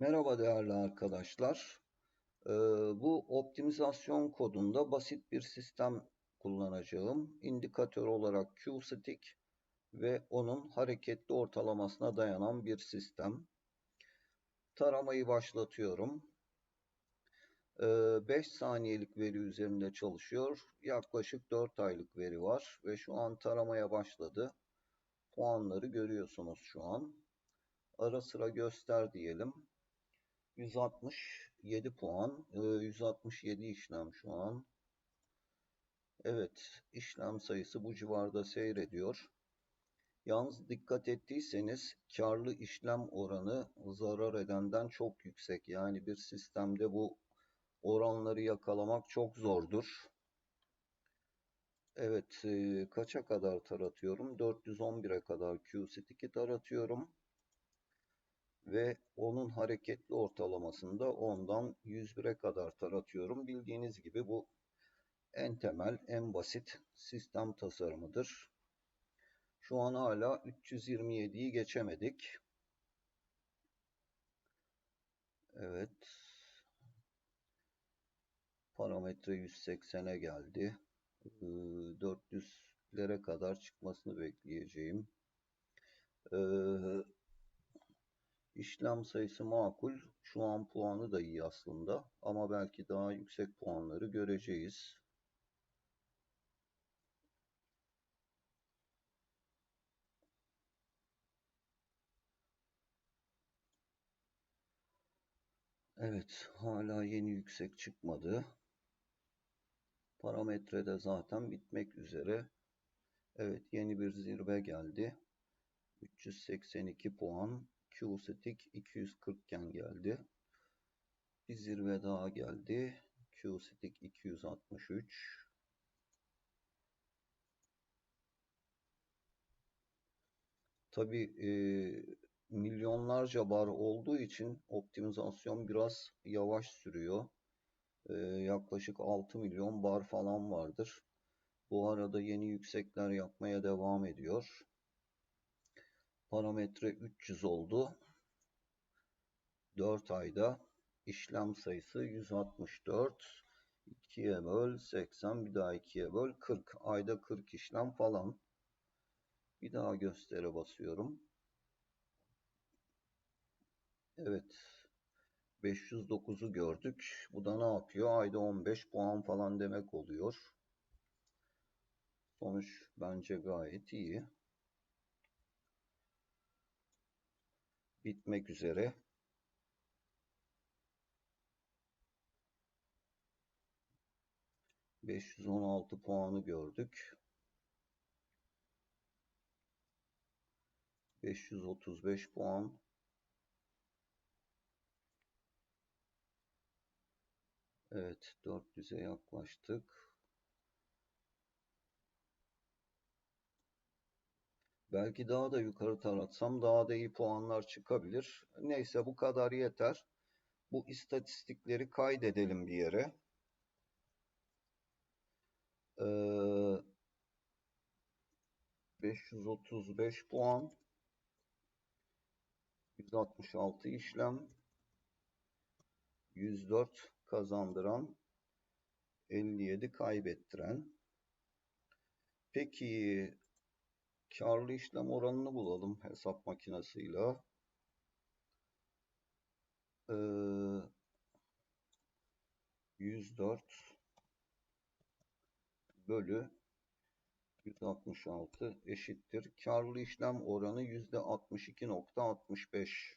Merhaba değerli arkadaşlar. Ee, bu optimizasyon kodunda basit bir sistem kullanacağım. İndikatör olarak Q-stick ve onun hareketli ortalamasına dayanan bir sistem. Taramayı başlatıyorum. 5 ee, saniyelik veri üzerinde çalışıyor. Yaklaşık 4 aylık veri var ve şu an taramaya başladı. Puanları görüyorsunuz şu an. Ara sıra göster diyelim. 167 puan. 167 ee, işlem şu an. Evet, işlem sayısı bu civarda seyrediyor. Yalnız dikkat ettiyseniz karlı işlem oranı zarar edenden çok yüksek. Yani bir sistemde bu oranları yakalamak çok zordur. Evet, e, kaça kadar taratıyorum? 411'e kadar Q-stick'i taratıyorum ve onun hareketli ortalamasında 10'dan 101'e kadar taratıyorum. Bildiğiniz gibi bu en temel, en basit sistem tasarımıdır. Şu an hala 327'yi geçemedik. Evet. Parametre 180'e geldi. 400'lere ee, kadar çıkmasını bekleyeceğim. Ee, İşlem sayısı makul. Şu an puanı da iyi aslında. Ama belki daha yüksek puanları göreceğiz. Evet, hala yeni yüksek çıkmadı. Parametrede zaten bitmek üzere. Evet, yeni bir zirve geldi. 382 puan. Q-stick 240 iken geldi. Bir zirve daha geldi. Q-stick 263. Tabi e, milyonlarca bar olduğu için optimizasyon biraz yavaş sürüyor. E, yaklaşık 6 milyon bar falan vardır. Bu arada yeni yüksekler yapmaya devam ediyor. Parametre 300 oldu. 4 ayda işlem sayısı 164. 2'ye böl 80 bir daha 2'ye böl 40. Ayda 40 işlem falan. Bir daha göstere basıyorum. Evet. 509'u gördük. Bu da ne yapıyor? Ayda 15 puan falan demek oluyor. Sonuç bence gayet iyi. Bitmek üzere. Beş yüz on altı puanı gördük. Beş yüz otuz beş puan. Evet, 400'e yaklaştık. Belki daha da yukarı taratsam daha da iyi puanlar çıkabilir. Neyse bu kadar yeter. Bu istatistikleri kaydedelim bir yere. Ee, 535 puan 166 işlem 104 kazandıran 57 kaybettiren peki karlı işlem oranını bulalım hesap makinesiyle. Ee, 104 bölü 166 eşittir. Karlı işlem oranı yüzde 62.65.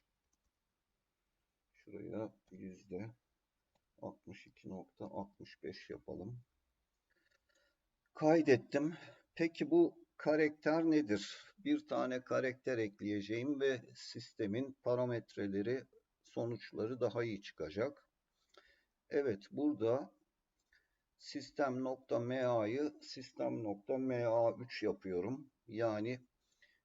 Şuraya yüzde 62.65 yapalım. Kaydettim. Peki bu karakter nedir? Bir tane karakter ekleyeceğim ve sistemin parametreleri, sonuçları daha iyi çıkacak. Evet, burada sistem.ma'yı sistem.ma3 yapıyorum. Yani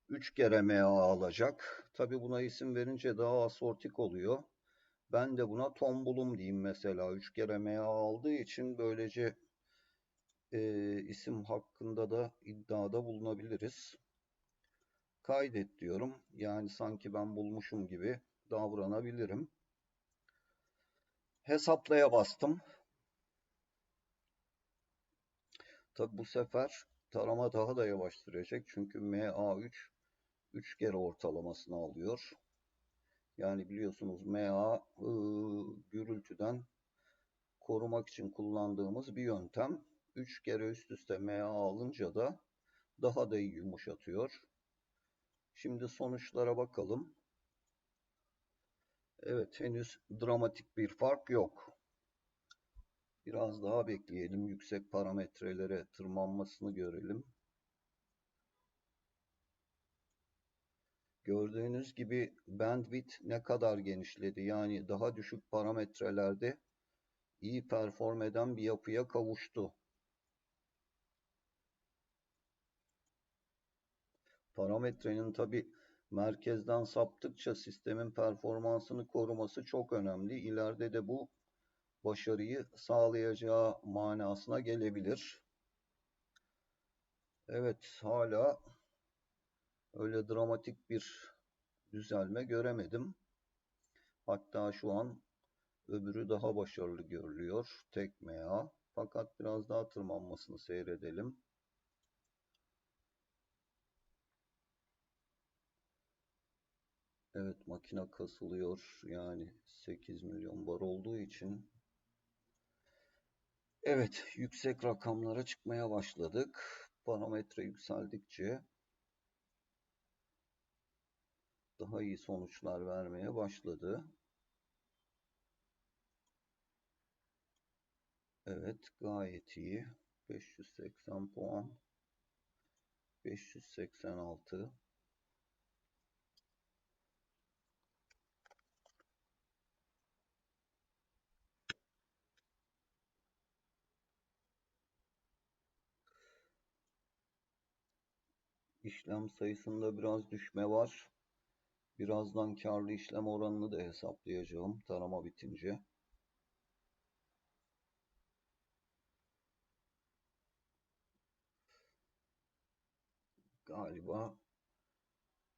3 kere MA alacak. Tabi buna isim verince daha asortik oluyor. Ben de buna tombulum diyeyim mesela. 3 kere MA aldığı için böylece e, isim hakkında da iddiada bulunabiliriz. Kaydet diyorum. Yani sanki ben bulmuşum gibi davranabilirim. Hesaplaya bastım. Tabi bu sefer tarama daha da yavaş sürecek. Çünkü MA3 3 kere ortalamasını alıyor. Yani biliyorsunuz MA ıı, gürültüden korumak için kullandığımız bir yöntem. 3 kere üst üste MA alınca da daha da yumuşatıyor. Şimdi sonuçlara bakalım. Evet henüz dramatik bir fark yok. Biraz daha bekleyelim. Yüksek parametrelere tırmanmasını görelim. Gördüğünüz gibi bandwidth ne kadar genişledi. Yani daha düşük parametrelerde iyi perform eden bir yapıya kavuştu. Parametrenin tabi merkezden saptıkça sistemin performansını koruması çok önemli. İleride de bu başarıyı sağlayacağı manasına gelebilir. Evet hala öyle dramatik bir düzelme göremedim. Hatta şu an öbürü daha başarılı görülüyor. Tek MA. Fakat biraz daha tırmanmasını seyredelim. Evet makine kasılıyor. Yani 8 milyon bar olduğu için Evet, yüksek rakamlara çıkmaya başladık. Parametre yükseldikçe daha iyi sonuçlar vermeye başladı. Evet, gayet iyi. 580 puan. 586 İşlem sayısında biraz düşme var. Birazdan karlı işlem oranını da hesaplayacağım tarama bitince. Galiba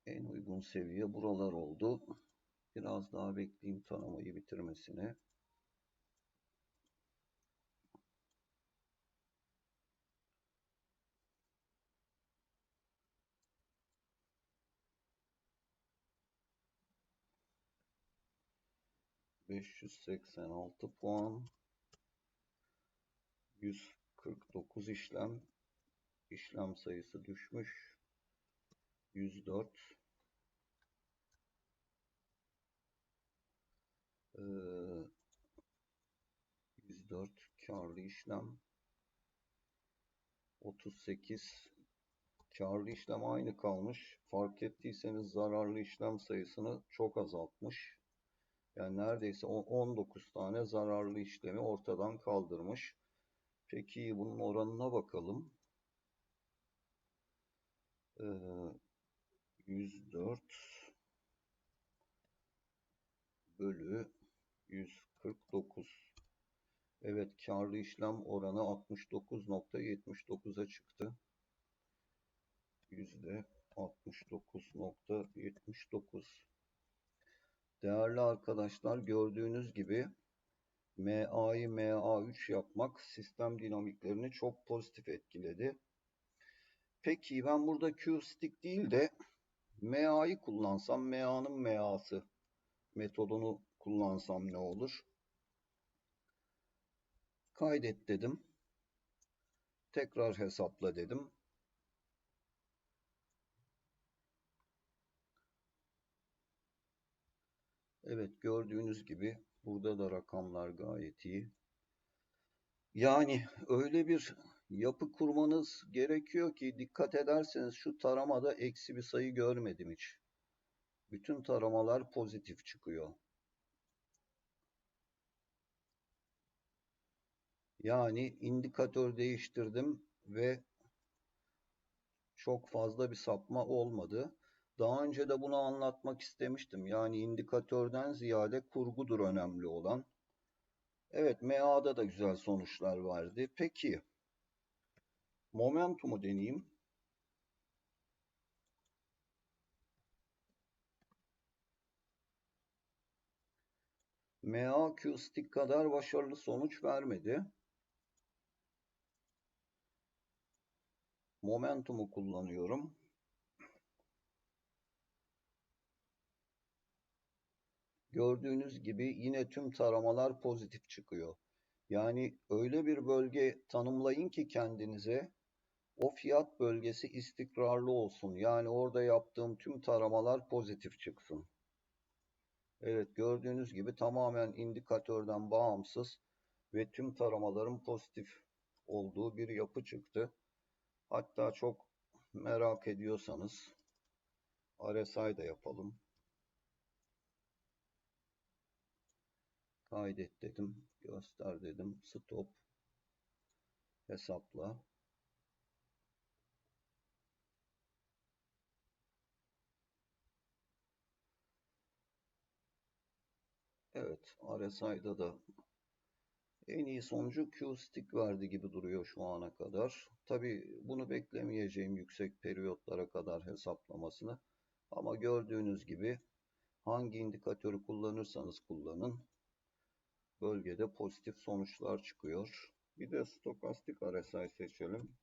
en uygun seviye buralar oldu. Biraz daha bekleyeyim taramayı bitirmesine. 586 puan. 149 işlem. İşlem sayısı düşmüş. 104 ee, 104 karlı işlem. 38 karlı işlem aynı kalmış. Fark ettiyseniz zararlı işlem sayısını çok azaltmış yani neredeyse 19 tane zararlı işlemi ortadan kaldırmış. Peki bunun oranına bakalım. Ee, 104 bölü 149. Evet karlı işlem oranı 69.79'a çıktı. Yüzde 69.79. Değerli arkadaşlar gördüğünüz gibi MA'yı MA3 yapmak sistem dinamiklerini çok pozitif etkiledi. Peki ben burada Q-stick değil de MA'yı kullansam MA'nın MA'sı metodunu kullansam ne olur? Kaydet dedim. Tekrar hesapla dedim. Evet gördüğünüz gibi burada da rakamlar gayet iyi. Yani öyle bir yapı kurmanız gerekiyor ki dikkat ederseniz şu taramada eksi bir sayı görmedim hiç. Bütün taramalar pozitif çıkıyor. Yani indikatör değiştirdim ve çok fazla bir sapma olmadı. Daha önce de bunu anlatmak istemiştim. Yani indikatörden ziyade kurgudur önemli olan. Evet, MA'da da güzel sonuçlar verdi. Peki, momentumu deneyeyim. MA Q-Stick kadar başarılı sonuç vermedi. Momentum'u kullanıyorum. Gördüğünüz gibi yine tüm taramalar pozitif çıkıyor. Yani öyle bir bölge tanımlayın ki kendinize o fiyat bölgesi istikrarlı olsun. Yani orada yaptığım tüm taramalar pozitif çıksın. Evet gördüğünüz gibi tamamen indikatörden bağımsız ve tüm taramaların pozitif olduğu bir yapı çıktı. Hatta çok merak ediyorsanız RSI da yapalım. Kaydet dedim. Göster dedim. Stop. Hesapla. Evet. RSI'da da en iyi sonucu Q-Stick verdi gibi duruyor şu ana kadar. Tabi bunu beklemeyeceğim yüksek periyotlara kadar hesaplamasını. Ama gördüğünüz gibi hangi indikatörü kullanırsanız kullanın bölgede pozitif sonuçlar çıkıyor. Bir de stokastik RSI seçelim.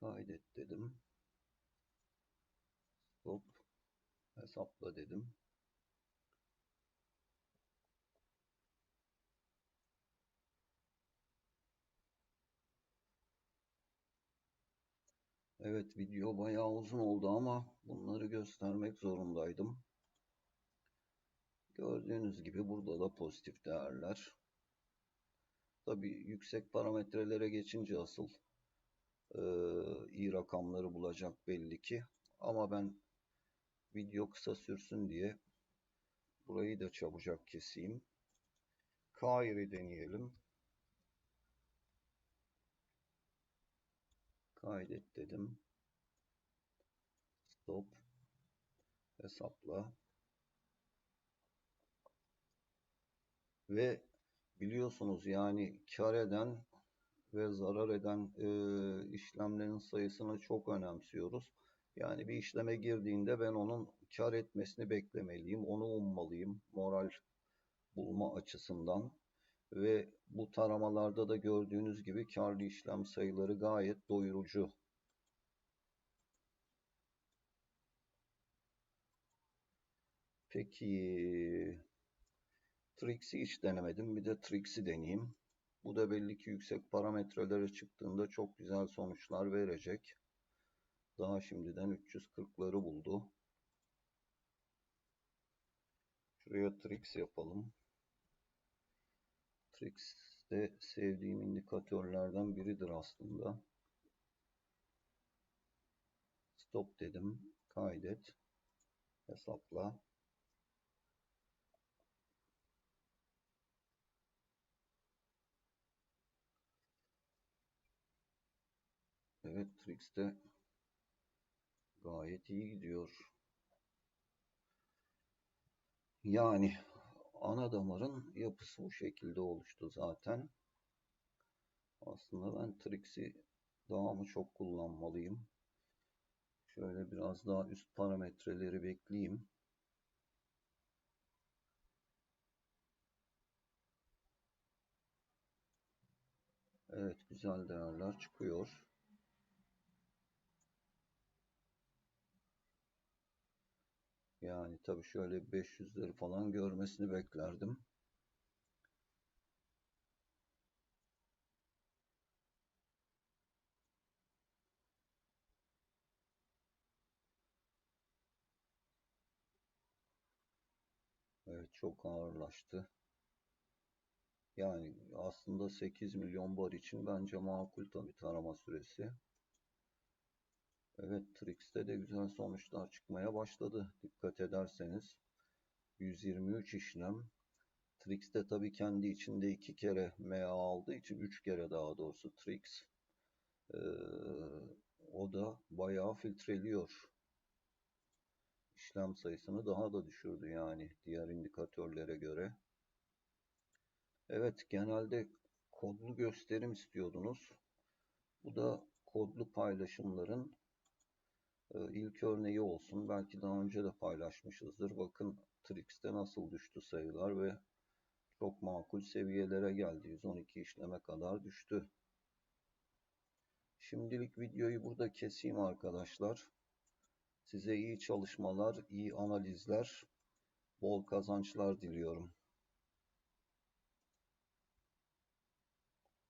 Kaydet dedim. Stop. Hesapla dedim. Evet video bayağı uzun oldu ama bunları göstermek zorundaydım. Gördüğünüz gibi burada da pozitif değerler. Tabi yüksek parametrelere geçince asıl e, iyi rakamları bulacak belli ki. Ama ben video kısa sürsün diye burayı da çabucak keseyim. Kairi deneyelim. Kaydet dedim. Stop. Hesapla. Ve biliyorsunuz yani kar eden ve zarar eden e, işlemlerin sayısını çok önemsiyoruz. Yani bir işleme girdiğinde ben onun kar etmesini beklemeliyim. Onu ummalıyım moral bulma açısından. Ve bu taramalarda da gördüğünüz gibi karlı işlem sayıları gayet doyurucu. Peki Trix'i hiç denemedim. Bir de Trix'i deneyeyim. Bu da belli ki yüksek parametrelere çıktığında çok güzel sonuçlar verecek. Daha şimdiden 340'ları buldu. Şuraya Trix yapalım. Trix de sevdiğim indikatörlerden biridir aslında. Stop dedim. Kaydet. Hesapla. Evet Trix de gayet iyi gidiyor. Yani ana damarın yapısı bu şekilde oluştu zaten. Aslında ben Trix'i daha mı çok kullanmalıyım? Şöyle biraz daha üst parametreleri bekleyeyim. Evet güzel değerler çıkıyor. Yani tabii şöyle 500'leri falan görmesini beklerdim. Evet çok ağırlaştı. Yani aslında 8 milyon bar için bence makul tabii tarama süresi. Evet Trix'te de güzel sonuçlar çıkmaya başladı. Dikkat ederseniz 123 işlem. Trix'te tabii kendi içinde iki kere MA aldığı için üç kere daha doğrusu Trix. Ee, o da bayağı filtreliyor. İşlem sayısını daha da düşürdü yani diğer indikatörlere göre. Evet genelde kodlu gösterim istiyordunuz. Bu da kodlu paylaşımların ilk örneği olsun. Belki daha önce de paylaşmışızdır. Bakın Trix'te nasıl düştü sayılar ve çok makul seviyelere geldi. 112 işleme kadar düştü. Şimdilik videoyu burada keseyim arkadaşlar. Size iyi çalışmalar, iyi analizler, bol kazançlar diliyorum.